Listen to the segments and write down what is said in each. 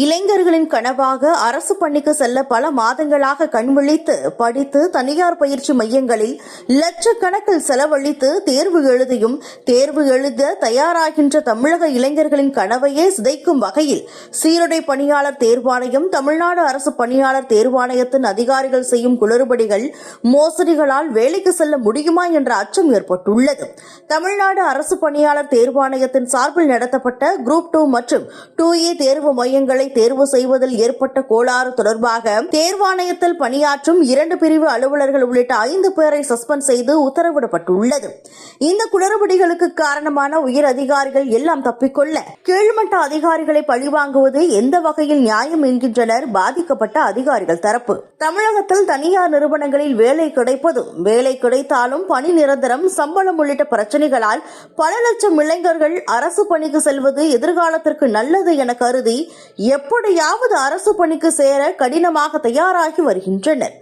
இளைஞர்களின் கனவாக அரசு பணிக்கு செல்ல பல மாதங்களாக கண்விழித்து படித்து தனியார் பயிற்சி மையங்களில் லட்சக்கணக்கில் செலவழித்து தேர்வு எழுதியும் தேர்வு எழுத தயாராகின்ற தமிழக இளைஞர்களின் கனவையே சிதைக்கும் வகையில் சீருடை பணியாளர் தேர்வாணையம் தமிழ்நாடு அரசு பணியாளர் தேர்வாணையத்தின் அதிகாரிகள் செய்யும் குளறுபடிகள் மோசடிகளால் வேலைக்கு செல்ல முடியுமா என்ற அச்சம் ஏற்பட்டுள்ளது. தமிழ்நாடு அரசு பணியாளர் தேர்வாணையத்தின் சார்பில் நடத்தப்பட்ட குரூப் டூ மற்றும் டூ ஏ தேர்வு மையங்களை தேர்வு செய்வதில் ஏற்பட்ட கோளாறு தொடர்பாக தேர்வாணையத்தில் பணியாற்றும் இரண்டு பிரிவு அலுவலர்கள் உள்ளிட்ட ஐந்து பேரை சஸ்பெண்ட் செய்து உத்தரவிடப்பட்டுள்ளது. இந்த குளறுபடிகளுக்கு காரணமான உயர் அதிகாரிகள் எல்லாம் தப்பிக்கொள்ள கீழ்மட்ட அதிகாரிகளை பழிவாங்குவது எந்த வகையில் நியாயம் என்கின்றனர் பாதிக்கப்பட்ட அதிகாரிகள் தரப்பு. தமிழகத்தில் தனியார் நிறுவனங்களில் வேலை கிடைப்பது வேலை கிடைத்தாலும் பணி நிரந்தரம் சம்பளம் உள்ளிட்ட பிரச்சனைகளால் பல லட்சம் இளைஞர்கள் அரசு பணிக்கு செல்வது எதிர்காலத்திற்கு நல்லது என கருதி எப்படியாவது அரசு பணிக்கு சேர கடினமாக தயாராகி வருகின்றனர்.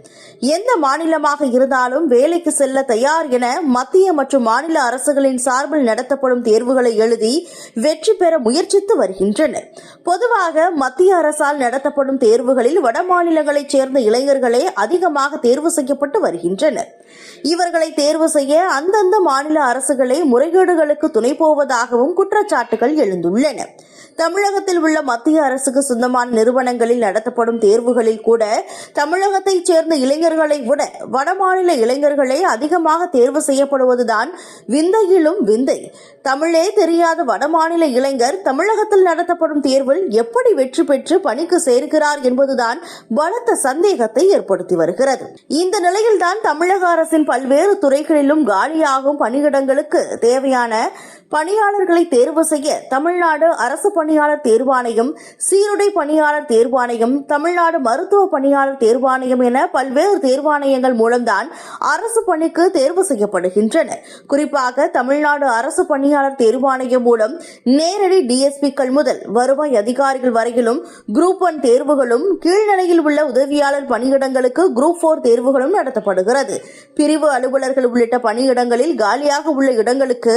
எந்த மாநிலமாக இருந்தாலும் வேலைக்கு செல்ல தயார் என மத்திய மற்றும் மாநில அரசுகளின் சார்பில் நடத்தப்படும் தேர்வுகளை எழுதி வெற்றி பெற முயற்சித்து வருகின்றனர். பொதுவாக மத்திய அரசால் நடத்தப்படும் தேர்வுகளில் வட மாநிலங்களைச் சேர்ந்த இளைஞர்களே அதிகமாக தேர்வு செய்யப்பட்டு வருகின்றனர். இவர்களை தேர்வு செய்ய அந்தந்த மாநில அரசுகளே முறைகேடுகளுக்கு துணை போவதாகவும் குற்றச்சாட்டுகள் எழுந்துள்ளன. தமிழகத்தில் உள்ள மத்திய அரசுக்கு சொந்தமான நிறுவனங்களில் நடத்தப்படும் தேர்வுகளில் கூட தமிழகத்தைச் சேர்ந்த இளைஞர்களை விட வடமாநில இளைஞர்களே அதிகமாக தேர்வு செய்யப்படுவதுதான் விந்தையிலும் விந்தை. தமிழே தெரியாத வடமாநில இளைஞர் தமிழகத்தில் நடத்தப்படும் தேர்வில் எப்படி வெற்றி பெற்று பணிக்கு சேர்கிறார் என்பதுதான் பலத்த சந்தேகத்தை ஏற்படுத்தி வருகிறது. இந்த நிலையில்தான் தமிழக அரசின் பல்வேறு துறைகளிலும் காலியாகும் பணியிடங்களுக்கு தேவையான பணியாளர்களை தேர்வு செய்ய தமிழ்நாடு அரசு பணியாளர் தேர்வாணையம் சீருடை பணியாளர் தேர்வாணையம் தமிழ்நாடு மருத்துவ பணியாளர் தேர்வாணையம் என பல்வேறு தேர்வாணையங்கள் மூலம்தான் அரசு பணிக்கு தேர்வு செய்யப்படுகின்றனர் குறிப்பாக தமிழ்நாடு அரசு பணியாளர் தேர்வாணையம் மூலம் நேரடி டிஎஸ்பிக்கள் முதல் வருவாய் அதிகாரிகள் வரையிலும் குரூப் ஒன் தேர்வுகளும் கீழ்நிலையில் உள்ள உதவியாளர் பணியிடங்களுக்கு குரூப் போர் தேர்வுகளும் நடத்தப்படுகிறது. பிரிவு அலுவலர்கள் உள்ளிட்ட பணியிடங்களில் காலியாக உள்ள இடங்களுக்கு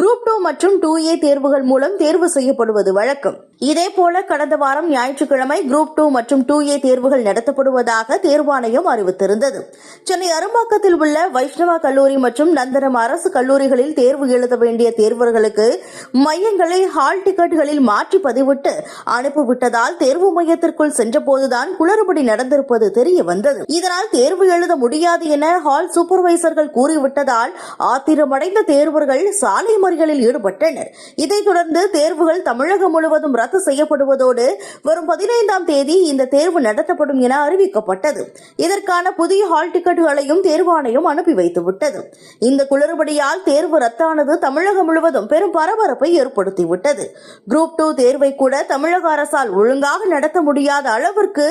குரூப் டூ மற்றும் டூ ஏ தேர்வுகள் மூலம் தேர்வு செய்யப்படுவது வழக்கம். வழக்கம் இதேபோல கடந்த வாரம் ஞாயிற்றுக்கிழமை குரூப் டூ மற்றும் டூ ஏ தேர்வுகள் நடத்தப்படுவதாக தேர்வாணையம் அறிவித்திருந்தது. சென்னை அரும்பாக்கத்தில் உள்ள வைஷ்ணவா கல்லூரி மற்றும் நந்தனம் அரசு கல்லூரிகளில் தேர்வு எழுத வேண்டிய தேர்வர்களுக்கு மையங்களை ஹால் டிக்கெட்டுகளில் மாற்றி பதிவிட்டு அனுப்பிவிட்டதால் தேர்வு மையத்திற்குள் சென்றபோதுதான் குளறுபடி நடந்திருப்பது தெரிய வந்தது இதனால் தேர்வு எழுத முடியாது என ஹால் சூப்பர்வைசர்கள் கூறிவிட்டதால் ஆத்திரமடைந்த தேர்வர்கள் சாலை மறியலில் ஈடுபட்டனர். இதைத் தொடர்ந்து தேர்வுகள் தமிழகம் முழுவதும் ரத்து செய்யப்படுவதோடு வரும் பதினைந்தாம் தேதி இந்த தேர்வு நடத்தப்படும் என அறிவிக்கப்பட்டது. இதற்கான புதிய ஹால் டிக்கெட்டுகளையும் தேர்வாணையம் அனுப்பி வைத்துவிட்டது. இந்த குளறுபடியால் தேர்வு ரத்தானது தமிழகம் முழுவதும் பெரும் பரபரப்பை ஏற்படுத்திவிட்டது. குரூப் டூ தேர்வை கூட தமிழக அரசால் ஒழுங்காக நடத்த முடியாத அளவிற்கு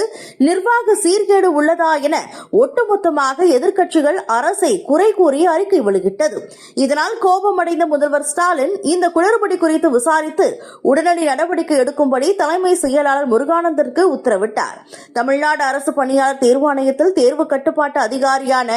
நிர்வாக சீர்கேடு உள்ளதா என ஒட்டுமொத்தமாக எதிர்க்கட்சிகள் அரசை குறை கூறி அறிக்கை வெளியிட்டது. இதனால் கோபமடைந்த முதல்வர் ஸ்டாலின் இந்த குளறுபடி குறித்து விசாரித்து உடனடி நடவடிக்கை எடுக்கும்படி தலைமை செயலாளர் முருகானந்திற்கு உத்தரவிட்டார். தமிழ்நாடு அரசு பணியாளர் தேர்வாணையத்தில் தேர்வு கட்டுப்பாட்டு அதிகாரியான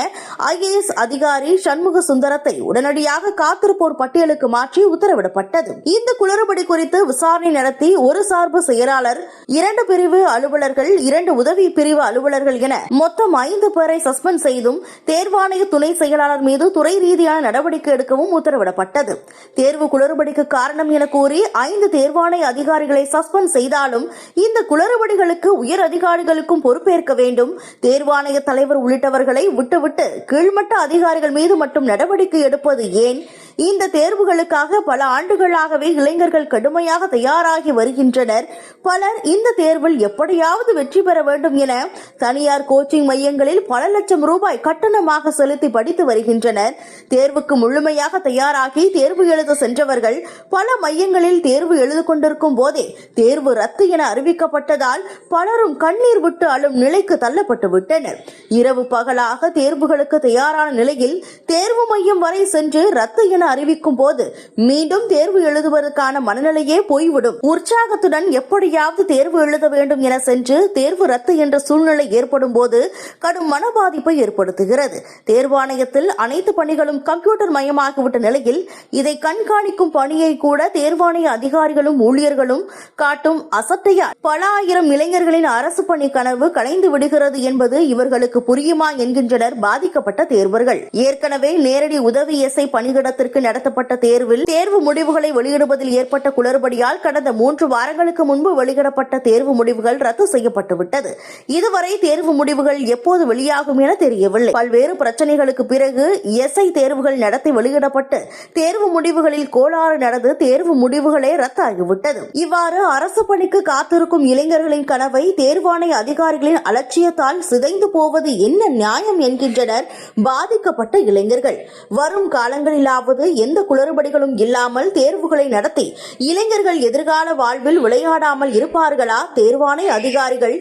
ஐஏஎஸ் அதிகாரி சண்முக சுந்தரத்தை உடனடியாக காத்திருப்போர் பட்டியலுக்கு மாற்றி உத்தரவிடப்பட்டது. இந்த குளறுபடி குறித்து விசாரணை நடத்தி ஒரு சார்பு செயலாளர் இரண்டு பிரிவு அலுவலர்கள் இரண்டு உதவி பிரிவு அலுவலர்கள் என மொத்தம் ஐந்து பேரை சஸ்பெண்ட் செய்தும் தேர்வாணைய துணை செயலாளர் மீது துறை ரீதியான நடவடிக்கை எடுக்கவும் உத்தரவிடப்பட்டது. தேர்வு குளறுபடிக்கு காரணம் என கூறி ஐந்து தேர்வாணைய அதிகாரிகளை சஸ்பெண்ட் செய்தாலும் இந்த குளறுபடிகளுக்கு உயர் அதிகாரிகளுக்கும் பொறுப்பேற்க வேண்டும். தேர்வாணைய தலைவர் உள்ளிட்டவர்களை விட்டுவிட்டு கீழ்மட்ட அதிகாரிகள் மீது மட்டும் நடவடிக்கை எடுப்பது ஏன்? இந்த தேர்வுகளுக்காக பல ஆண்டுகளாகவே இளைஞர்கள் கடுமையாக தயாராகி வருகின்றனர். பலர் இந்த தேர்வில் எப்படியாவது வெற்றி பெற வேண்டும் என தனியார் கோச்சிங் மையங்களில் பல லட்சம் ரூபாய் கட்டணமாக செலுத்தி படித்து வருகின்றனர். தேர்வுக்கு முழுமையாக தயாராகி தேர்வு எழுத சென்றவர்கள் பல மையங்களில் தேர்வு எழுது கொண்டிருக்கும் போதே தேர்வு ரத்து என அறிவிக்கப்பட்டதால் பலரும் கண்ணீர் விட்டு அழும் நிலைக்கு தள்ளப்பட்டு விட்டனர். இரவு பகலாக தேர்வுகளுக்கு தயாரான நிலையில் தேர்வு மையம் வரை சென்று ரத்து என அறிவிக்கும் போது மீண்டும் தேர்வு எழுதுவதற்கான மனநிலையே போய்விடும். உற்சாகத்துடன் எப்படியாவது தேர்வு எழுத வேண்டும் என சென்று தேர்வு ரத்து என்ற சூழ்நிலை ஏற்படும் போது கடும் மன பாதிப்பை ஏற்படுத்துகிறது தேர்வாணையத்தில் அனைத்து பணிகளும் கம்ப்யூட்டர் மயமாகிவிட்ட நிலையில் இதை கண்காணிக்கும் பணியை கூட தேர்வாணைய அதிகாரிகளும் ஊழியர்களும் காட்டும் அசட்டையால் பல ஆயிரம் இளைஞர்களின் அரசு பணி கனவு கலைந்து விடுகிறது என்பது இவர்களுக்கு புரியுமா என்கின்றனர் பாதிக்கப்பட்ட தேர்வர்கள். ஏற்கனவே நேரடி உதவி எஸ்ஐ பணியிடத்திற்கு நடத்தப்பட்ட தேர்வில் தேர்வு முடிவுகளை வெளியிடுவதில் ஏற்பட்ட குளறுபடியால் கடந்த மூன்று வாரங்களுக்கு முன்பு வெளியிடப்பட்ட தேர்வு முடிவுகள் ரத்து செய்யப்பட்டுவிட்டது. இதுவரை தேர்வு முடிவுகள் எப்போது வெளியாகும் என தெரியவில்லை. பல்வேறு பிரச்சனைகளுக்கு பிறகு எஸ்ஐ தேர்வுகள் நடத்தி வெளியிடப்பட்டு தேர்வு முடிவுகளில் கோளாறு நடந்து தேர்வு முடிவுகளே ரத்தாகிவிட்டது. இவ்வாறு அரசு பணிக்கு காத்திருக்கும் இளைஞர்களின் கனவை தேர்வாணைய அதிகாரிகளின் அலட்சியத்தால் சிதைந்து போவது என்ன நியாயம் என்கின்றனர் பாதிக்கப்பட்ட இளைஞர்கள். வரும் காலங்களிலாவது எந்த குளறுபடிகளும் இல்லாமல் தேர்வுகளை நடத்தி இளைஞர்கள் எதிர்கால வாழ்வில் விளையாடாமல் இருப்பார்களா? தேர்வாணை அதிகாரிகள்